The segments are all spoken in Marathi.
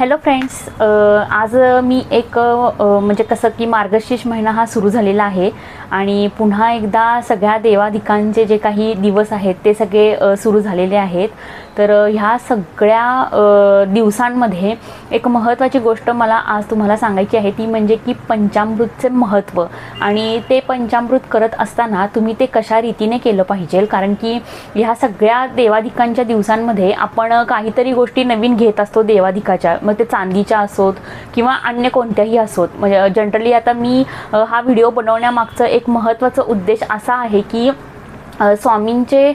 हॅलो फ्रेंड्स आज मी एक म्हणजे कसं की मार्गशीर्ष महिना हा सुरू झालेला आहे आणि पुन्हा एकदा सगळ्या देवाधिकांचे जे काही दिवस आहेत ते सगळे सुरू झालेले आहेत. तर ह्या सगळ्या दिवसांमध्ये एक महत्त्वाची गोष्ट मला आज तुम्हाला सांगायची आहे ती म्हणजे की पंचामृतचे महत्त्व. आणि ते पंचामृत करत असताना तुम्ही ते कशा रीतीने केलं पाहिजे? कारण की ह्या सगळ्या देवाधिकांच्या दिवसांमध्ये आपण काहीतरी गोष्टी नवीन घेत असतो देवाधिकाच्या. मग ते चांदीच्या असोत किंवा अन्य कोणत्याही असोत. म्हणजे जनरली आता मी हा व्हिडिओ बनवण्यामागचं एक महत्त्वाचा उद्देश असा आहे की स्वामींचे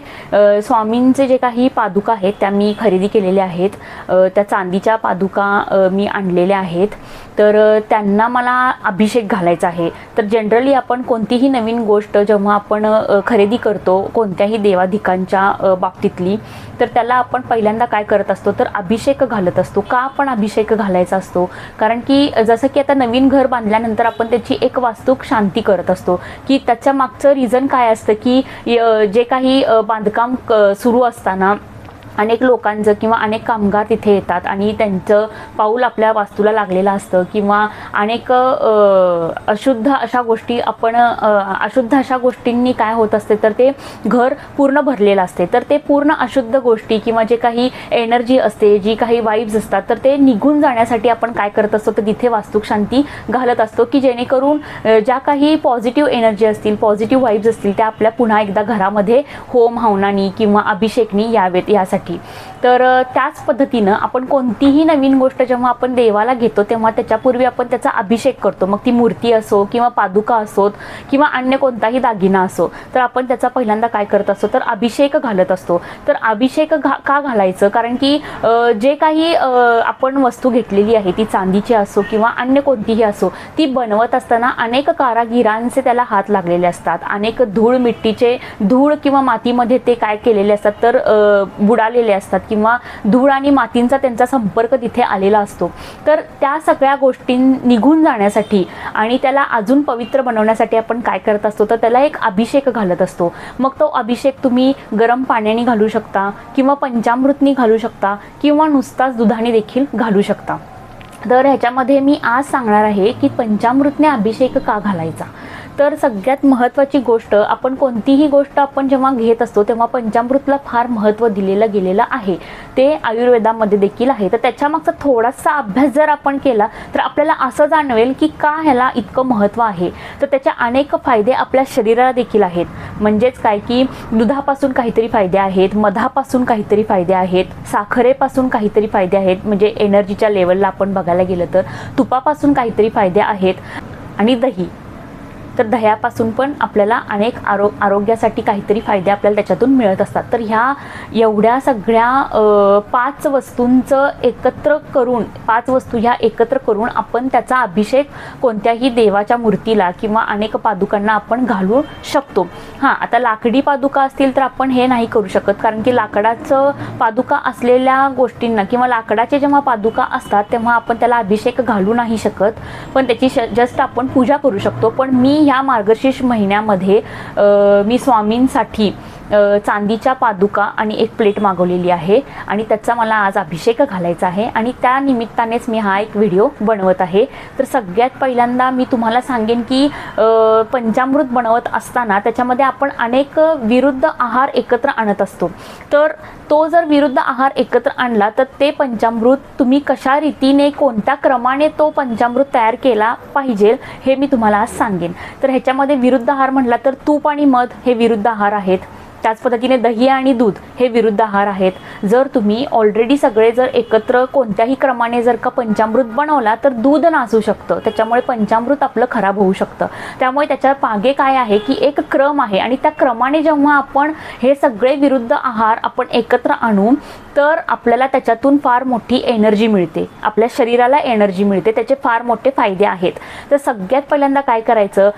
स्वामींचे जे काही पादुका आहेत त्या मी खरेदी केलेल्या आहेत. त्या चांदीच्या पादुका मी आणलेल्या आहेत. तर त्यांना मला अभिषेक घालायचा आहे. तर जनरली आपण कोणतीही नवीन गोष्ट जेव्हा आपण खरेदी करतो कोणत्याही देवाधिकांच्या बाबतीतली तर त्याला आपण पहिल्यांदा काय करत असतो? तर अभिषेक घालत असतो. का आपण अभिषेक घालायचा असतो? कारण की जसं की आता नवीन घर बांधल्यानंतर आपण त्याची एक वास्तूक शांती करत असतो. की त्याच्या मागचं रिझन काय असतं की य- जे काही बांधकाम क- सुरू असताना अनेक लोकांचं किंवा अनेक कामगार तिथे येतात आणि त्यांचं पाऊल आपल्या वास्तूला लागलेलं असतं किंवा अनेक अशुद्ध अशा गोष्टी आपण अशुद्ध अशा गोष्टींनी काय होत असते तर ते घर पूर्ण भरलेलं असते. तर ते पूर्ण अशुद्ध गोष्टी किंवा जे काही एनर्जी असते जी काही वाईब्स असतात तर ते निघून जाण्यासाठी आपण काय करत असतो तर तिथे वास्तुक शांती घालत असतो की जेणेकरून ज्या काही पॉझिटिव्ह एनर्जी असतील पॉझिटिव्ह वाईब्स असतील त्या आपल्या पुन्हा एकदा घरामध्ये होम हवनानी किंवा अभिषेकनी यावेत यासाठी तर त्याच पद्धतीनं आपण कोणतीही नवीन गोष्ट जेव्हा आपण देवाला घेतो तेव्हा त्याच्यापूर्वी आपण त्याचा अभिषेक करतो. मग ती मूर्ती असो किंवा पादुका असोत किंवा अन्य कोणताही दागिना असो तर आपण त्याचा पहिल्यांदा काय करत असतो? तर अभिषेक घालत असतो. तर अभिषेक घा का घालायचं? कारण की जे काही आपण वस्तू घेतलेली आहे ती चांदीची असो किंवा अन्य कोणतीही असो ती बनवत असताना अनेक कारागिरांचे त्याला हात लागलेले असतात. अनेक धूळ मिट्टीचे धूळ किंवा मातीमध्ये ते काय केलेले असतात? तर बुडाले आलेले असतात किंवा धूळ आणि मातींचा त्यांचा संपर्क तिथे आलेला असतो. तर त्या सगळ्या गोष्टी निघून जाण्यासाठी आणि त्याला अजून पवित्र बनवण्यासाठी आपण काय करत असतो तर त्याला एक अभिषेक घालत असतो. मग तो अभिषेक तुम्ही गरम पाण्याने घालू शकता किंवा पंचामृतनी घालू शकता किंवा नुसताच दुधाने देखील घालू शकता. तर ह्याच्यामध्ये मी आज सांगणार आहे की पंचामृतने अभिषेक का घालायचा? तर सगळ्यात महत्त्वाची गोष्ट आपण कोणतीही गोष्ट आपण जेव्हा घेत असतो तेव्हा पंचामृतला फार महत्त्व दिलेलं गेलेलं आहे. ते आयुर्वेदामध्ये देखील आहे. तर त्याच्यामागचा थोडासा अभ्यास जर आपण केला तर आपल्याला असं जाणवेल की का ह्याला इतकं महत्त्व आहे. तर त्याचे अनेक फायदे आपल्या शरीराला देखील आहेत. म्हणजेच काय की दुधापासून काहीतरी फायदे आहेत मधापासून काहीतरी फायदे आहेत साखरेपासून काहीतरी फायदे आहेत म्हणजे एनर्जीच्या लेवलला आपण बघायला गेलं तर तुपापासून काहीतरी फायदे आहेत आणि दही. तर दह्यापासून पण आपल्याला अनेक आरो आरोग्यासाठी काहीतरी फायदे आपल्याला त्याच्यातून मिळत असतात. तर ह्या एवढ्या सगळ्या पाच वस्तूंचं एकत्र करून पाच वस्तू ह्या एकत्र करून आपण त्याचा अभिषेक कोणत्याही देवाच्या मूर्तीला किंवा अनेक पादुकांना आपण घालू शकतो. हां आता लाकडी पादुका असतील तर आपण हे नाही करू शकत. कारण की लाकडाचं पादुका असलेल्या गोष्टींना किंवा लाकडाचे जेव्हा पादुका असतात तेव्हा आपण त्याला अभिषेक घालू नाही शकत. पण त्याची श जस्ट आपण पूजा करू शकतो. पण मी ह्या मार्गशीर्ष महिन्यामध्ये मी स्वामींसाठी चांदीच्या पादुका आणि एक प्लेट मागवलेली आहे आणि त्याचा मला आज अभिषेक घालायचा आहे आणि त्या निमित्तानेच मी हा एक व्हिडिओ बनवत आहे. तर सगळ्यात पहिल्यांदा मी तुम्हाला सांगेन की पंचामृत बनवत असताना त्याच्यामध्ये आपण अनेक विरुद्ध आहार एकत्र आणत असतो. तर तो जर विरुद्ध आहार एकत्र आणला तर ते पंचामृत तुम्ही कशा रीतीने कोणत्या क्रमाने तो पंचामृत तयार केला पाहिजे हे मी तुम्हाला आज सांगेन. तर ह्याच्यामध्ये विरुद्ध आहार म्हटला तर तूप आणि मध हे विरुद्ध आहार आहेत. त्याच पद्धतीने दही आणि दूध हे विरुद्ध आहार आहेत. जर तुम्ही ऑलरेडी सगळे जर एकत्र कोणत्याही क्रमाने जर का पंचामृत बनवला तर दूध नासू शकतं. त्याच्यामुळे पंचामृत आपलं खराब होऊ शकतं. त्यामुळे त्याच्यामागे काय आहे की एक क्रम आहे आणि त्या क्रमाने जेव्हा आपण हे सगळे विरुद्ध आहार आपण एकत्र आणू तर आपल्याला त्याच्यातून फार मोठी एनर्जी मिळते. आपल्या शरीराला एनर्जी मिळते. त्याचे फार मोठे फायदे आहेत. तर सगळ्यात पहिल्यांदा काय करायचं?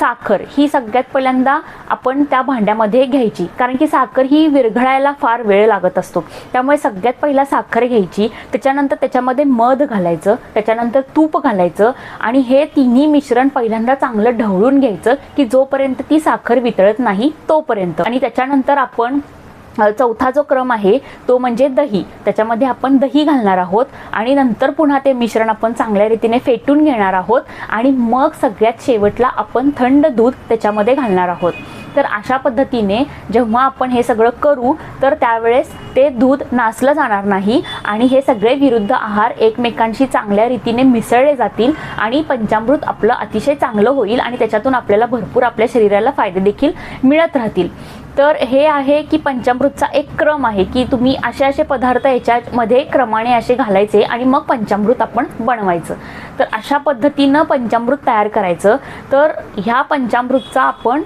साखर. ही सगळ्यात पहिल्यांदा आपण त्या भांड्यामध्ये घ्यायची. कारण की साखर ही विरघळायला फार वेळ लागत असतो. त्यामुळे सगळ्यात पहिला साखर घ्यायची. त्याच्यानंतर त्याच्यामध्ये मध घालायचं. त्याच्यानंतर तूप घालायचं. आणि हे तिन्ही मिश्रण पहिल्यांदा चांगलं ढवळून घ्यायचं की जोपर्यंत ती साखर वितळत नाही तोपर्यंत. आणि त्याच्यानंतर आपण चौथा जो क्रम आहे तो म्हणजे दही. त्याच्यामध्ये आपण दही घालणार आहोत आणि नंतर पुन्हा ते मिश्रण आपण चांगल्या रीतीने फेटून घेणार आहोत आणि मग सगळ्यात शेवटला आपण थंड दूध त्याच्यामध्ये घालणार आहोत. तर अशा पद्धतीने जेव्हा आपण हे सगळं करू तर त्यावेळेस ते दूध नासलं जाणार नाही आणि हे सगळे विरुद्ध आहार एकमेकांशी चांगल्या रीतीने मिसळले जातील आणि पंचामृत आपलं अतिशय चांगलं होईल आणि त्याच्यातून आपल्याला भरपूर आपल्या शरीराला फायदे देखील मिळत राहतील. तर हे आहे की पंचामृतचा एक क्रम आहे की तुम्ही असे असे पदार्थ याच्यामध्ये क्रमाने असे घालायचे आणि मग पंचामृत आपण बनवायचं. तर अशा पद्धतीनं पंचामृत तयार करायचं. तर ह्या पंचामृतचा आपण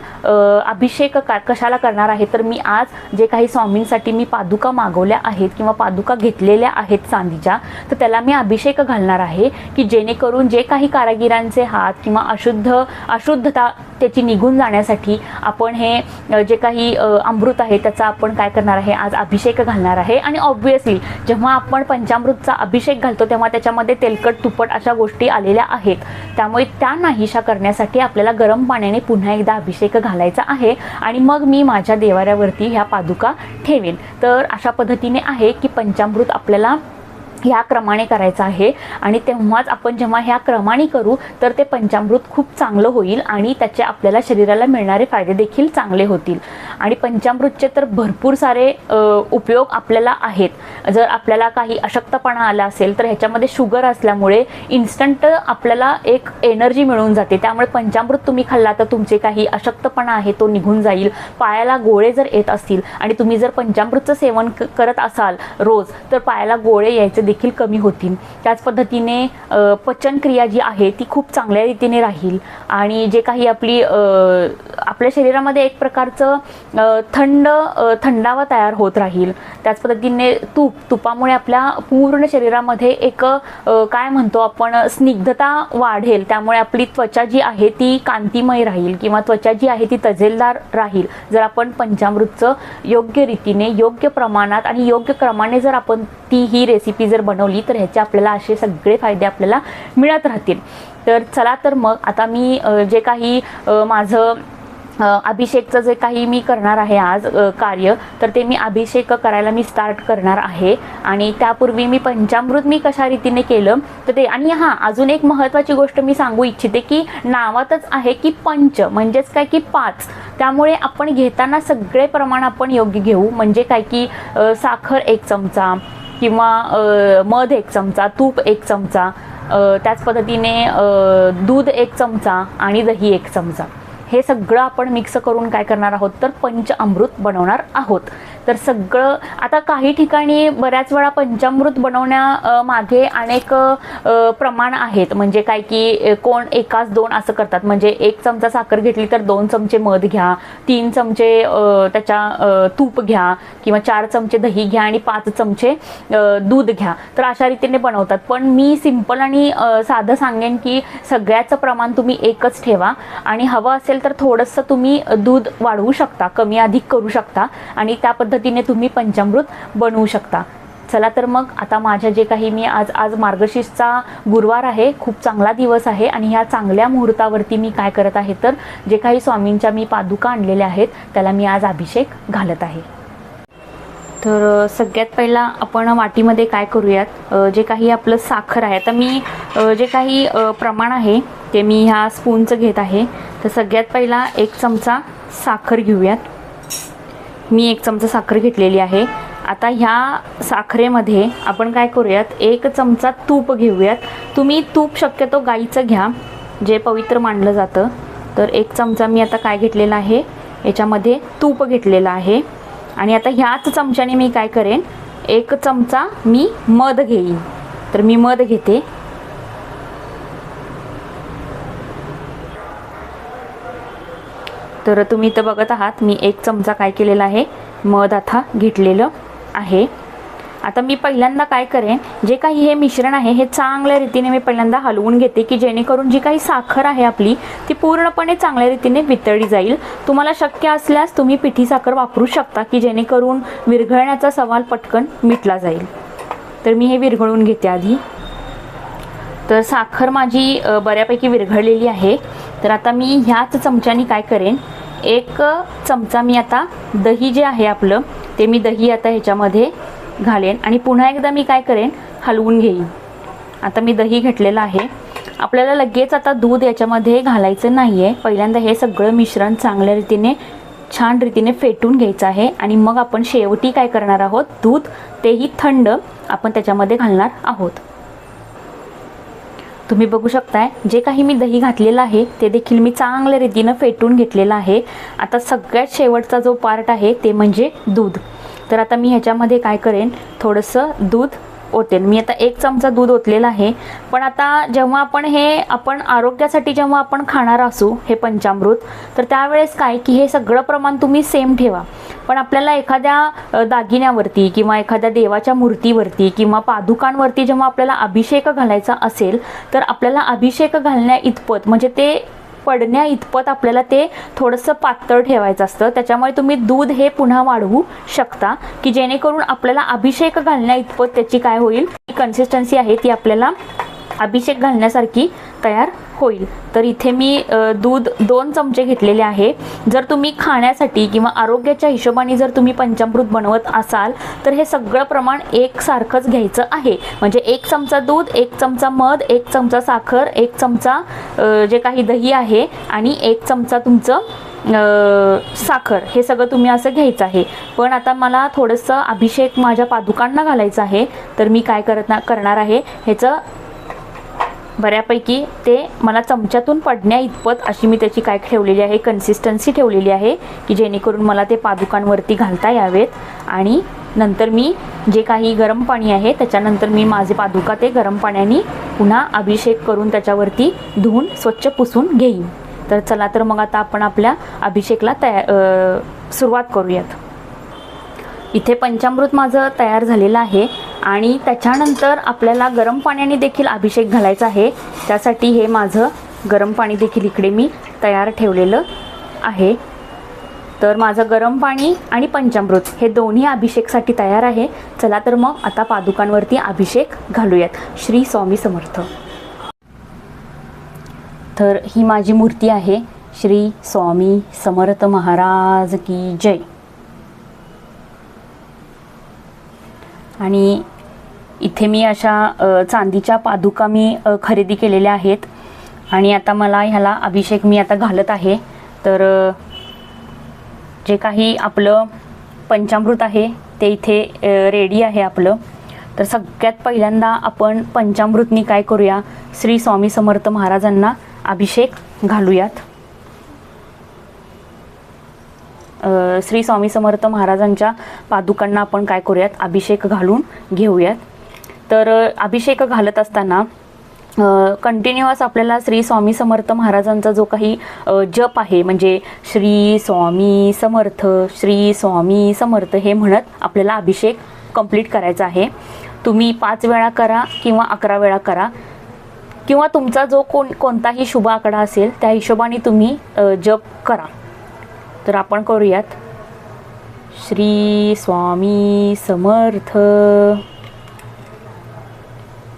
अभिषेक का कशाला करणार आहे? तर मी आज जे काही स्वामींसाठी मी पादुका मागवल्या आहेत किंवा पादुका घेतलेल्या आहेत चांदीच्या तर त्याला मी अभिषेक घालणार आहे की जेणेकरून जे काही कारागिरांचे हात किंवा अशुद्ध अशुद्धता त्याची निघून जाण्यासाठी आपण हे जे काही अमृत आहे त्याचा आपण काय करणार आहे आज अभिषेक घालणार आहे. आणि ऑब्व्हियसली जेव्हा आपण पंचामृतचा अभिषेक घालतो तेव्हा त्याच्यामध्ये तेलकट तुपट अशा गोष्टी आलेल्या आहेत. त्यामुळे त्या नाहीशा करण्यासाठी आपल्याला गरम पाण्याने पुन्हा एकदा अभिषेक घालायचा आहे. आणि मग मी माझ्या देवाऱ्यावरती ह्या पादुका ठेवेन. तर अशा पद्धतीने आहे की पंचामृत आपल्याला ह्या क्रमाने करायचं आहे. आणि तेव्हाच आपण जेव्हा ह्या क्रमाने करू तर ते पंचामृत खूप चांगलं होईल आणि त्याचे आपल्याला शरीराला मिळणारे फायदे देखील चांगले होतील. आणि पंचामृतचे तर भरपूर सारे उपयोग आपल्याला आहेत. जर आपल्याला काही अशक्तपणा आला असेल तर ह्याच्यामध्ये शुगर असल्यामुळे इन्स्टंट आपल्याला एक एनर्जी मिळून जाते. त्यामुळे पंचामृत तुम्ही खाल्ला तर तुमचे काही अशक्तपणा आहे तो निघून जाईल. पायाला गोळे जर येत असतील आणि तुम्ही जर पंचामृतचं सेवन क- करत असाल रोज तर पायाला गोळे यायचे देखील कमी होतील. त्याच पद्धतीने पचनक्रिया जी आहे ती खूप चांगल्या रीतीने राहील. आणि जे काही आपली आपल्या शरीरामध्ये एक प्रकारचं थंड थंडावा तयार होत राहील. त्याच पद्धतीने तूप तुपामुळे आपल्या पूर्ण शरीरामध्ये एक काय म्हणतो आपण स्निग्धता वाढेल. त्यामुळे आपली त्वचा जी आहे ती कांतिमय राहील किंवा त्वचा जी आहे ती तजेलदार राहील. जर आपण पंचामृतचं योग्य रीतीने योग्य प्रमाणात आणि योग्य क्रमाने जर आपण ती ही रेसिपी जर बनवली तर ह्याचे आपल्याला असे सगळे फायदे आपल्याला मिळत राहतील. तर चला तर मग आता मी जे काही माझं अभिषेकचं जे काही मी करणार आहे आज कार्य तर ते मी अभिषेक करायला मी स्टार्ट करणार आहे. आणि त्यापूर्वी मी पंचामृत मी कशा रीतीने केलं तर ते आणि हां अजून एक महत्त्वाची गोष्ट मी सांगू इच्छिते की नावातच आहे की पंच म्हणजेच काय की पाच. त्यामुळे आपण घेताना सगळे प्रमाण आपण योग्य घेऊ. म्हणजे काय की साखर एक चमचा किंवा मध एक चमचा तूप एक चमचा त्याच पद्धतीने दूध एक चमचा आणि दही एक चमचा. हे सगळं आपण मिक्स करून काय करणार आहोत? तर पंच अमृत बनवणार आहोत. तर सगळं आता काही ठिकाणी बऱ्याच वेळा पंचामृत बनवण्या मागे अनेक प्रमाण आहेत. म्हणजे काय की कोण एकाच दोन असं करतात. म्हणजे एक चमचा साखर घेतली तर दोन चमचे मध घ्या तीन चमचे त्याच्या तूप घ्या किंवा चार चमचे दही घ्या आणि पाच चमचे दूध घ्या. तर अशा रीतीने बनवतात. पण मी सिंपल आणि साधं सांगेन की सगळ्याचं प्रमाण तुम्ही एकच ठेवा आणि हवं असेल तर थोडंसं तुम्ही दूध वाढवू शकता कमी अधिक करू शकता आणि त्या पद्धतीने पद्धतीने तुम्ही पंचामृत बनवू शकता. चला तर मग आता माझ्या जे काही मी आज आज मार्गशीर्षचा गुरुवार आहे खूप चांगला दिवस आहे आणि ह्या चांगल्या मुहूर्तावरती मी काय करत आहे तर जे काही स्वामींच्या मी पादुका आणलेल्या आहेत त्याला मी आज अभिषेक घालत आहे. तर सगळ्यात पहिला आपण वाटीमध्ये काय करूयात? जे काही आपलं साखर आहे तर मी जे काही प्रमाण आहे ते मी ह्या स्पूनचं घेत आहे. तर सगळ्यात पहिला एक चमचा साखर घेऊयात. मी एक चमचा साखर घेतलेली आहे. आता ह्या साखरेमध्ये आपण काय करूयात? एक चमचा तूप घेऊयात. तुम्ही तूप शक्यतो गाईचं घ्या जे पवित्र मानलं जातं. तर एक चमचा मी आता काय घेतलेला आहे? याच्यामध्ये तूप घेतलेलं आहे. आणि आता ह्याच चमच्याने मी काय करेन? एक चमचा मी मध घेईन. तर मी मध घेते. तर तुम्ही इथं बघत आहात मी एक चमचा काय केलेला आहे? मध आता घेतलेलं आहे. आता मी पहिल्यांदा काय करेन जे काही हे मिश्रण आहे हे चांगल्या रीतीने मी पहिल्यांदा हलवून घेते की जेणेकरून जी काही साखर आहे आपली ती पूर्णपणे चांगल्या रीतीने वितळली जाईल. तुम्हाला शक्य असल्यास तुम्ही पिठी साखर वापरू शकता की जेणेकरून विरघळण्याचा सवाल पटकन मिटला जाईल. तर मी हे विरघळून घेते आधी. तर साखर माझी बऱ्यापैकी विरघळलेली आहे. तर आता मी ह्याच चमच्याने काय करेन? एक चमचा मी आता दही जे आहे आपलं ते मी दही आता ह्याच्यामध्ये घालेन आणि पुन्हा एकदा मी काय करेन? हलवून घेईन. आता मी दही घेतलेलं आहे. आपल्याला लगेच आता दूध याच्यामध्ये घालायचं नाही आहे पहिल्यांदा हे सगळं मिश्रण चांगल्या रीतीने छान रीतीने फेटून घ्यायचं आहे आणि मग आपण शेवटी काय करणार आहोत? दूध तेही थंड आपण त्याच्यामध्ये घालणार आहोत. तुम्ही बघू शकताय जे काही मी दही घातलेलं आहे ते देखील मी चांगल्या रीतीनं फेटून घेतलेलं आहे. आता सगळ्यात शेवटचा जो पार्ट आहे ते म्हणजे दूध. तर आता मी ह्याच्यामध्ये काय करेन थोडंसं दूध ओतेन मी आता एक चमचा दूध ओतलेला आहे. पण आता जेव्हा आपण हे आपण आरोग्यासाठी जेव्हा आपण खाणार असू हे पंचामृत तर त्यावेळेस काय की हे सगळं प्रमाण तुम्ही सेम ठेवा. पण आपल्याला एखाद्या दागिन्यावरती किंवा एखाद्या देवाच्या मूर्तीवरती किंवा पादुकांवरती जेव्हा आपल्याला अभिषेक घालायचा असेल तर आपल्याला अभिषेक घालण्या इतपत म्हणजे ते पडण्या इतपत आपल्याला ते थोडंसं पातळ ठेवायचं असतं. त्याच्यामुळे तुम्ही दूध हे पुन्हा वाढवू शकता की जेणेकरून आपल्याला अभिषेक घालण्या इतपत त्याची काय होईल? कन्सिस्टन्सी आहे ती आपल्याला अभिषेक घालण्यासारखी तयार होईल. तर इथे मी दूध दोन चमचे घेतलेले आहे. जर तुम्ही खाण्यासाठी किंवा आरोग्याच्या हिशोबाने जर तुम्ही पंचामृत बनवत असाल तर हे सगळं प्रमाण एकसारखंच घ्यायचं आहे. म्हणजे एक चमचा दूध एक चमचा मध एक चमचा साखर एक चमचा जे काही दही आहे आणि एक चमचा तुमचं साखर. हे सगळं तुम्ही असं घ्यायचं आहे. पण आता मला थोडंसं अभिषेक माझ्या पादुकांना घालायचं आहे. तर मी काय करत ना करणार आहे? ह्याचं बऱ्यापैकी ते मला चमच्यातून पडण्या इतपत अशी मी त्याची काय ठेवलेली आहे कन्सिस्टन्सी ठेवलेली आहे की जेणेकरून मला ते पादुकांवरती घालता यावेत. आणि नंतर मी जे काही गरम पाणी आहे त्याच्यानंतर मी माझे पादुका ते गरम पाण्याने पुन्हा अभिषेक करून त्याच्यावरती धुवून स्वच्छ पुसून घेईन. तर चला तर मग आता आपण आपल्या अभिषेकला तया सुरुवात करूयात. इथे पंचामृत माझं तयार झालेलं आहे. आणि त्याच्यानंतर आपल्याला गरम पाण्याने देखील अभिषेक घालायचा आहे. त्यासाठी हे माझं गरम पाणी देखील इकडे मी तयार ठेवलेलं आहे. तर माझं गरम पाणी आणि पंचामृत हे दोन्ही अभिषेकसाठी तयार आहे. चला तर मग आता पादुकांवरती अभिषेक घालूयात. श्री स्वामी समर्थ. तर ही माझी मूर्ती आहे. श्री स्वामी समर्थ महाराज की जय. आणि इथे मी अशा चांदीच्या पादुका मी खरेदी केलेल्या आहेत. आणि आता मला ह्याला अभिषेक मी आता घालत आहे. तर जे काही आपलं पंचामृत आहे ते इथे रेडी आहे आपलं. तर सगळ्यात पहिल्यांदा आपण पंचामृतनी काय करूया? श्री स्वामी समर्थ महाराजांना अभिषेक घालूयात. श्री स्वामी समर्थ महाराजांच्या पादुकांना आपण काय करूयात? अभिषेक घालून घेऊयात. तर अभिषेक घालत असताना कंटिन्युअस आपल्याला श्री स्वामी समर्थ महाराजांचा जो काही जप आहे म्हणजे श्री स्वामी समर्थ श्री स्वामी समर्थ हे म्हणत आपल्याला अभिषेक कंप्लीट करायचा आहे. तुम्ही पाच वेळा करा किंवा अकरा वेळा करा. किंवा तुमचा जो कोण कोणताही शुभ आकडा असेल त्या हिशोबाने तुम्ही जप करा. तर आपण करूयात. श्री स्वामी समर्थ.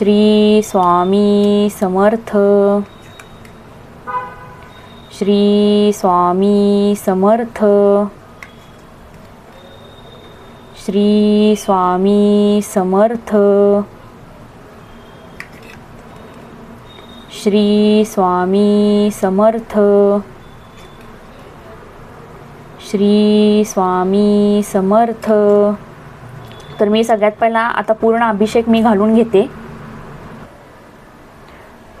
श्री स्वामी समर्थ. श्री स्वामी समर्थ. श्री स्वामी समर्थ. श्री स्वामी समर्थ. श्री स्वामी समर्थ. तर मी सगळ्यात पहिला आता पूर्ण अभिषेक मी घालून घेते.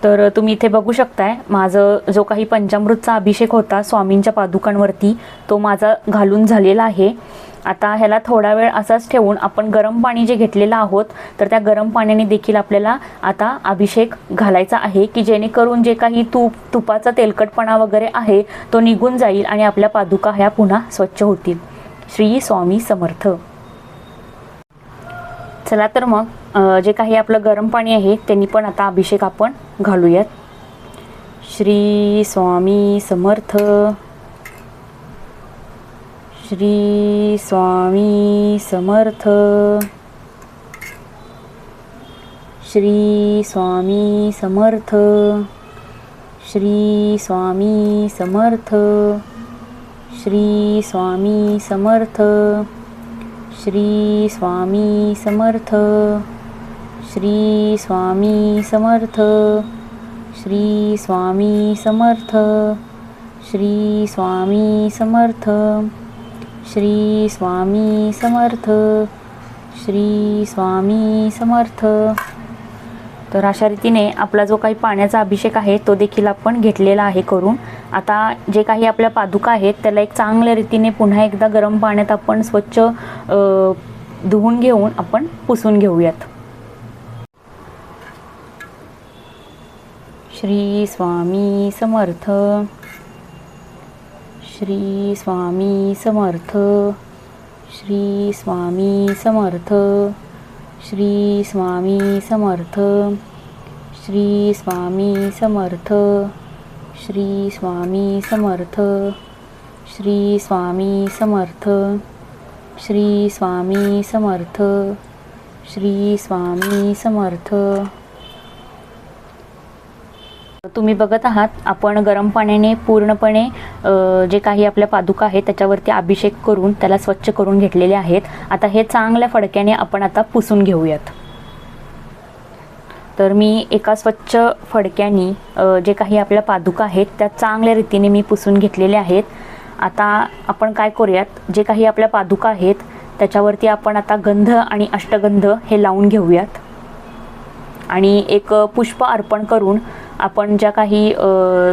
तर तुम्ही इथे बघू शकताय माझं जो काही पंचामृतचा अभिषेक होता स्वामींच्या पादुकांवरती तो माझा घालून झालेला आहे. आता ह्याला थोडा वेळ असाच ठेवून आपण गरम पाणी जे घेतलेलं आहोत तर त्या गरम पाण्याने देखील आपल्याला आता अभिषेक घालायचा आहे की जेणेकरून जे काही तूप तुपाचा तेलकटपणा वगैरे आहे तो निघून जाईल आणि आपल्या पादुका ह्या पुन्हा स्वच्छ होतील. श्री स्वामी समर्थ. चला तर मग जे काही आपलं गरम पाणी आहे त्यांनी पण आता अभिषेक आपण घालूयात. श्री स्वामी समर्थ. श्री स्वामी समर्थ. श्री स्वामी समर्थ. श्री स्वामी समर्थ. श्री स्वामी समर्थ. श्री स्वामी समर्थ. श्री स्वामी समर्थ. श्री स्वामी समर्थ. श्री स्वामी समर्थ. श्री स्वामी समर्थ. श्री स्वामी समर्थ. तर अशा रीतीने आपला जो काही पाण्याचा अभिषेक आहे तो देखील आपण घेतलेला आहे करून आता जे काही आपल्या पादुका आहेत त्याला एक चांगल्या रीतीने पुन्हा एकदा गरम पाण्यात आपण स्वच्छ धुवून घेऊन आपण पुसून घेऊयात. श्री स्वामी समर्थ. श्री स्वामी समर्थ. श्री स्वामी समर्थ. श्री स्वामी समर्थ. श्री स्वामी समर्थ. श्री स्वामी समर्थ. श्री स्वामी समर्थ. श्री स्वामी समर्थ. श्री स्वामी समर्थ. तुम्ही बघत आहात आपण गरम पाण्याने पूर्णपणे जे काही आपल्या पादुका आहेत त्याच्यावरती अभिषेक करून त्याला स्वच्छ करून घेतलेले आहेत. आता हे चांगल्या फडक्याने आपण आता पुसून घेऊयात. तर मी एका स्वच्छ फडक्यानी जे काही आपल्या पादुका आहेत त्या चांगल्या रीतीने मी पुसून घेतलेल्या आहेत. आता आपण काय करूयात? जे काही आपल्या पादुका आहेत त्याच्यावरती आपण आता गंध आणि अष्टगंध हे लावून घेऊयात. आणि एक पुष्प अर्पण करून आपण ज्या काही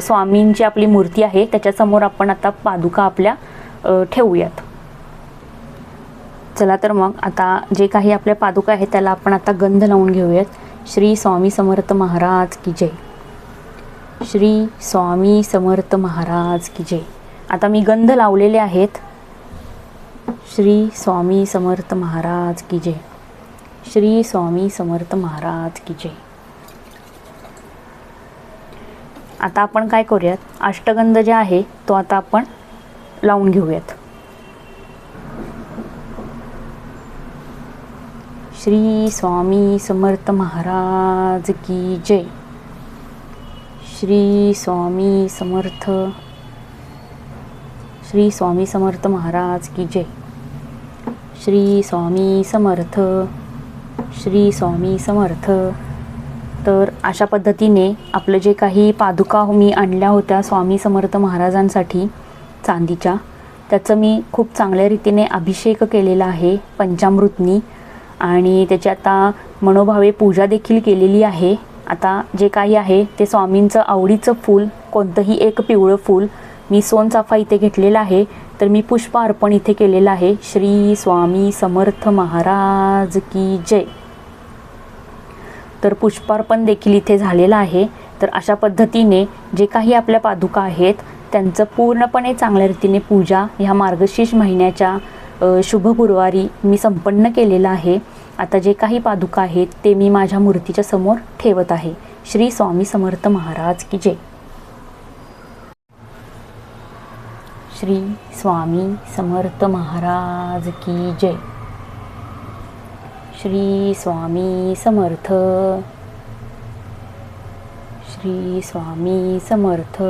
स्वामींची आपली मूर्ती आहे त्याच्यासमोर आपण आता पादुका आपल्या ठेवूयात. चला तर मग आता जे काही आपल्या पादुका आहेत त्याला आपण आता गंध लावून घेऊयात. श्री स्वामी समर्थ महाराज की जय. श्री स्वामी समर्थ महाराज की जय. आता मी गंध लावलेले आहेत. श्री स्वामी समर्थ महाराज की जय. श्री स्वामी समर्थ महाराज की जय. आता आपण काय करूयात? अष्टगंध जे आहे तो आता आपण लावून घेऊयात. श्री स्वामी समर्थ महाराज की जय. श्री स्वामी समर्थ श्री स्वामी समर्थ महाराज की जय. श्री स्वामी समर्थ श्री स्वामी समर्थ. तर अशा पद्धतीने आपलं जे काही पादुका मी आणल्या होत्या स्वामी समर्थ महाराजांसाठी चांदीच्या त्याचं मी खूप चांगल्या रीतीने अभिषेक केलेला आहे पंचामृतनी. आणि त्याची आता मनोभावे पूजा देखील केलेली आहे. आता जे काही आहे ते स्वामींचं आवडीचं फूल कोणतंही एक पिवळं फूल मी सोनचाफा इथे घेतलेला आहे. तर मी पुष्प अर्पण इथे केलेलं आहे. श्री स्वामी समर्थ महाराज की जय. तर पुष्पार्पण देखील इथे झालेलं आहे. तर अशा पद्धतीने जे काही आपल्या पादुका आहेत त्यांचं पूर्णपणे चांगल्या रीतीने पूजा ह्या मार्गशीर्ष महिन्याच्या शुभ गुरुवारी मी संपन्न केलेलं आहे. आता जे काही पादुका आहेत ते मी माझ्या मूर्तीच्या समोर ठेवत आहे. श्री स्वामी समर्थ महाराज की जय. श्री स्वामी समर्थ महाराज की जय. श्री स्वामी समर्थ. श्री स्वामी समर्थ.